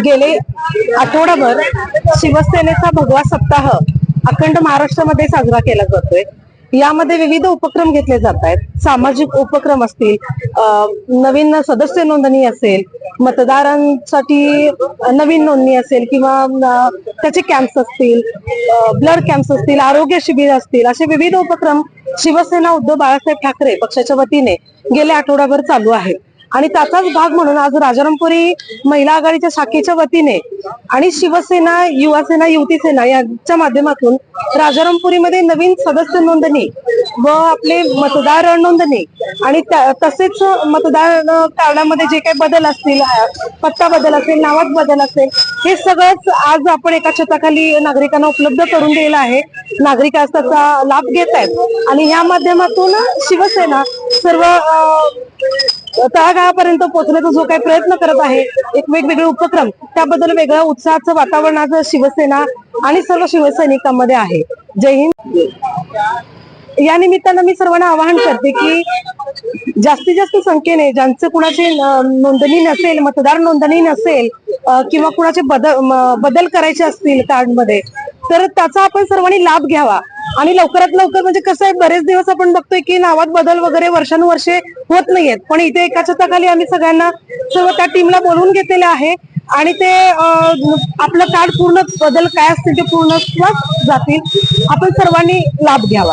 गेले आठवडाभर शिवसेनेचा भगवा सप्ताह अखंड महाराष्ट्रामध्ये साजरा केला जातोय. यामध्ये विविध उपक्रम घेतले जात आहेत सामाजिक उपक्रम असतील नवीन सदस्य नोंदणी असेल मतदारांसाठी नवीन नोंदणी असेल किंवा त्याचे कॅम्प्स असतील ब्लड कॅम्प्स असतील आरोग्य शिबिर असतील असे विविध उपक्रम शिवसेना उद्धव बाळासाहेब ठाकरे पक्षाच्या वतीने गेले आठवडाभर चालू आहेत. आणि त्याचाच भाग म्हणून आज राजारामपुरी महिला आघाडीच्या शाखेच्या वतीने आणि शिवसेना युवासेना युवती सेना यांच्या माध्यमातून राजारामपुरीमध्ये नवीन सदस्य नोंदणी व आपले मतदार नोंदणी आणि त्या- तसेच मतदार कार्डामध्ये जे काही बदल असतील पत्ता बदल असेल नावात बदल असेल हे सगळंच आज आपण एका छताखाली नागरिकांना उपलब्ध करून दिलेलं आहे. नागरिक आज त्याचा लाभ घेत आहेत. आणि ह्या माध्यमातून शिवसेना सर्व तळागाळापर्यंत पोहोचण्याचा जो काही प्रयत्न करत आहे एक वेगवेगळे उपक्रम त्याबद्दल वेगळं उत्साहाचं वातावरण आज शिवसेना आणि सर्व शिवसैनिकांमध्ये आहे. जय हिंद. या निमित्तानं मी सर्वांना आवाहन करते की जास्तीत जास्त संख्येने ज्यांचं कुणाची नोंदणी नसेल मतदार नोंदणी नसेल किंवा कुणाचे बदल बदल करायचे असतील कार्डमध्ये तर त्याचा आपण सर्वांनी लाभ घ्यावा. आणि लवकरात लवकर म्हणजे कसं आहे बरेच दिवस आपण बघतोय की नावात बदल वगैरे वर्षानुवर्षे होत नाहीयेत. पण इथे एका छताखाली आम्ही सगळ्यांना सर्व त्या टीमला बोलवून घेतलेलं आहे. आणि ते आपलं कार्ड पूर्ण बदल काय असतील ते पूर्ण जातील. आपण सर्वांनी लाभ घ्यावा.